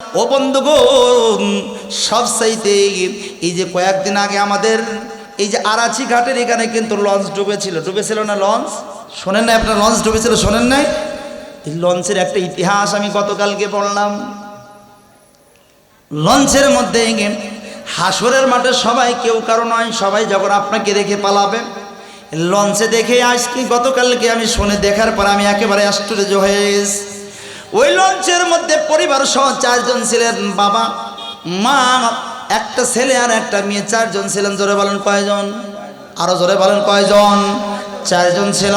ও বন্ধুগণ, সব সাইতে এই যে কয়েকদিন আগে আমাদের এই যে আরাচি ঘাটের এখানে কিন্তু লঞ্চ ডুবেছিল। ডুবেছিল না লঞ্চ? শোনেন না আপনার, লঞ্চ ডুবেছিল, শোনেন নাই? এই লঞ্চের একটা ইতিহাস আমি গতকালকে পড়লাম লঞ্চের মধ্যে হাসরের মাঠে সবাই, কেউ কারও নয়, সবাই যখন আপনাকে রেখে পালাবে। লঞ্চে দেখে আজকে গতকালকে আমি শুনে দেখার পর আমি একেবারে আশ্চর্য হয়ে। ওই লঞ্চের মধ্যে পরিবার সহ চারজন ছিলেন বাবা, মা, একটা ছেলে আর একটা মেয়ে, চারজন ছিলেন, জোরে বলেন কয়জন? আরও জোরে বলেন কয়জন? চারজন ছিল।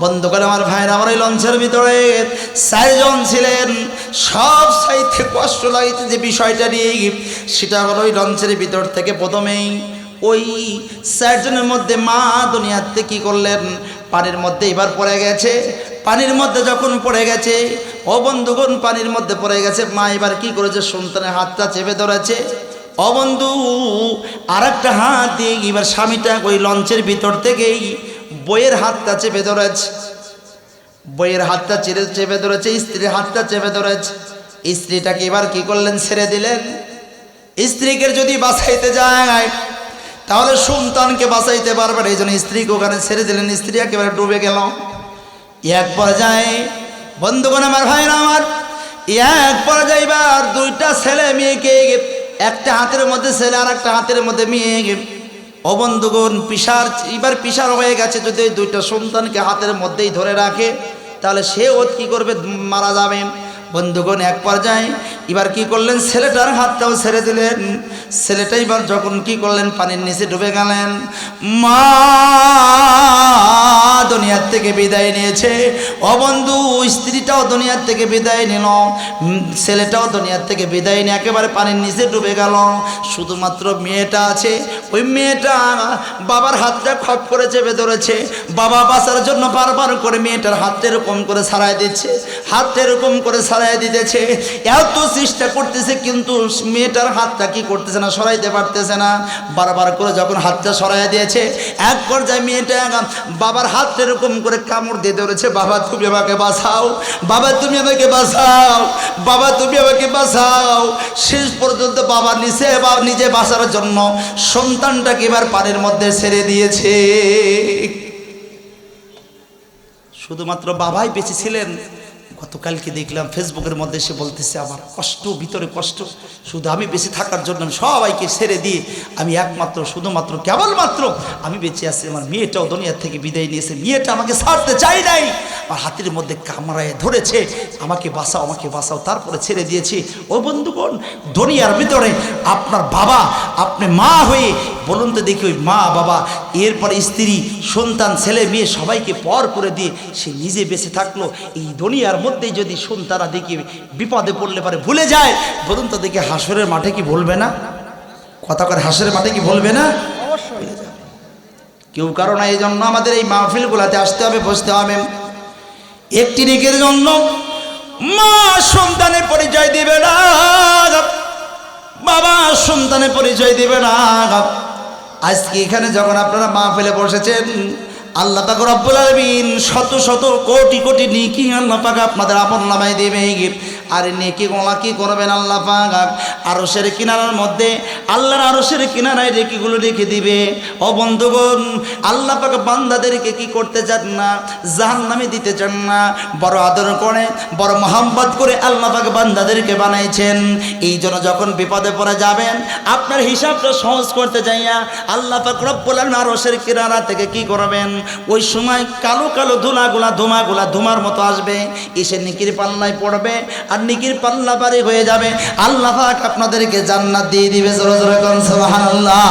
বন্ধু করে আমার ভাইরা আমার এই লঞ্চের ভিতরে চারজন ছিলেন। সব সাইতে কষ্ট লাগিতে যে বিষয়টা নিয়ে, সেটা হলো ওই লঞ্চের ভিতর থেকে প্রথমেই ওই চারজনের মধ্যে মা দুনিয়াতে কি করলেন? পানির মধ্যে এবার পড়ে গেছে। পানির মধ্যে যখন পড়ে গেছে ও বন্ধুগণ পানির মধ্যে পড়ে গেছে। মা এবার কি করেছে? সন্তানের হাতটা চেপে ধরেছে। অবন্ধু আর একটা হাত দিয়ে এবার স্বামীটা ওই লঞ্চের ভিতর থেকেই বইয়ের হাতটা চেপে ধরেছে। বইয়ের হাতটা চেপে চেপে ধরেছে, স্ত্রীর হাতটা চেপে ধরেছে। স্ত্রীটাকে এবার কি করলেন? ছেড়ে দিলেন। স্ত্রীকে যদি বাঁচাইতে যায়, তাহলে সন্তানকে বাঁচাইতে পারবেন এই জন্য স্ত্রীকে ওখানে ছেড়ে দিলেন। স্ত্রী একেবারে ডুবে গেল। এক পর্যায়ে বন্ধুগণ আমার ভাইরা আমার এক পর্যায়ে এবার দুইটা ছেলে মেয়েকে একটা হাতের মধ্যে ছেলে আর একটা হাতের মধ্যে মেয়ে ও বন্ধুগণ, পিসার, এবার পিসার হয়ে গেছে, যদি ওই দুইটা সন্তানকে হাতের মধ্যেই ধরে রাখে, তাহলে সে ওত কী করবে? মারা যাবেন বন্ধুগণ, এক পর্যায়ে এবার কি করলেন? ছেলেটার হাতটাও ছেড়ে দিলেন। ছেলেটা এবার যখন কি করলেন? পানির নিচে ডুবে গেলেন। মা দুনিয়ার থেকে বিদায় নিয়েছে। অবন্ধু স্ত্রীটাও দুনিয়ার থেকে বিদায় নিল। ছেলেটাও দুনিয়ার থেকে বিদায় নিয়ে একেবারে পানির নিচে ডুবে গেল। শুধুমাত্র মেয়েটা আছে। ওই মেয়েটা বাবার হাতটা খপ করে চেপে ধরেছে। বাবা বাঁচার জন্য বারবার করে মেয়েটার হাতটা এরকম করে ছাড়াই দিচ্ছে, হাতটা এরকম করে ছাড়াই দিতেছে। এত চেষ্টা করতেছে, কিন্তু মেয়েটার হাতটা কি করতেছে না, সরাইতে পারতেছে না। বারবার করে যখন হাতটা সরাই দিয়েছে, এক পর্যায়ে মেয়েটা বাবার হাতটা এরকম করে কামড় দিয়ে ধরেছে, বাবা, তুমি আমাকে বাঁচাও, বাবা, তুমি আমাকে বাঁচাও। বাবা, তুমি আমাকে বাঁচাও। শেষ পর্যন্ত বাবা নিচে বা নিজে বাঁচার জন্য সন্তানটাকে এবার পানির মধ্যে ছেড়ে দিয়েছে। শুধুমাত্র বাবাই বেঁচে ছিলেন। গতকালকে দেখলাম ফেসবুকের মধ্যে এসে বলতেছে, আমার কষ্ট, ভিতরে কষ্ট। শুধু আমি বেঁচে থাকার জন্য সবাইকে ছেড়ে দিয়ে আমি একমাত্র, শুধুমাত্র, কেবলমাত্র আমি বেঁচে আছি। আমার মেয়েটাও দুনিয়ার থেকে বিদায় নিয়েছে। মেয়েটা আমাকে ছাড়তে চাই নাই। আমার হাতের মধ্যে কামড়ায় ধরেছে। আমাকে বাঁচাও আমাকে বাঁচাও। তারপরে ছেড়ে দিয়েছি। ও বন্ধুগণ, দুনিয়ার ভিতরে আপনার বাবা, আপনি মা হয়ে বলুন তো দেখি ওই মা বাবা এরপরে স্ত্রী সন্তান ছেলে মেয়ে সবাইকে পর করে দিয়ে সে নিজে বেঁচে থাকল। এই দুনিয়ার মধ্যেই যদি সন্তানা দেখি বিপদে পড়লে পারে ভুলে যায় বলুন তো দেখি হাসরের মাঠে কি বলবে না? কথা করে হাসরের মাঠে কি বলবে না। কেউ কারণ এই জন্য আমাদের এই মাহফিলগুলাতে আসতে হবে বসতে হবে। একটি নেকের জন্য মা সন্তানের পরিচয় দিবে না বাবা সন্তানের পরিচয় দিবে না। আজকে এখানে যখন আপনারা মা ফেলে বসেছেন, আল্লাহ পাক রব্বুল আলমিন শত শত কোটি কোটি নিকি আল্লাহ পাক আপনাদের আপন নামায় দেবে। আর নেকি গোলা কি করবেন আল্লাহ পাক? আরশের কিনারার মধ্যে, আল্লাহর আরশের কিনারায় রেকিগুলো রেখে দিবে। ও বন্ধুগণ, আল্লাহ পাক বান্দাদেরকে কি করতে চান না? জাহান্নামে দিতে চান না। বড় আদর করে, বড় মোহাম্মত করে আল্লাহ পাক বান্দাদেরকে বানাইছেন। এই জন্য যখন বিপদে পড়ে যাবেন, আপনার হিসাবটা সহজ করতে যাইয়া আল্লাহ পাক রব্বুল আলামিন আরশের কিনারা থেকে কি করবেন? ওই সময় কালো কালো ধুলাগুলা, ধুমাগুলা ধুমার মতো আসবে, এসে নিকির পাল্লায় পড়বে আর নিকির পাল্লা পারি হয়ে যাবে। আল্লাহ আপনাদেরকে জান্নাত দিয়ে দিবে। জোরে জোরে সুবহানাল্লাহ।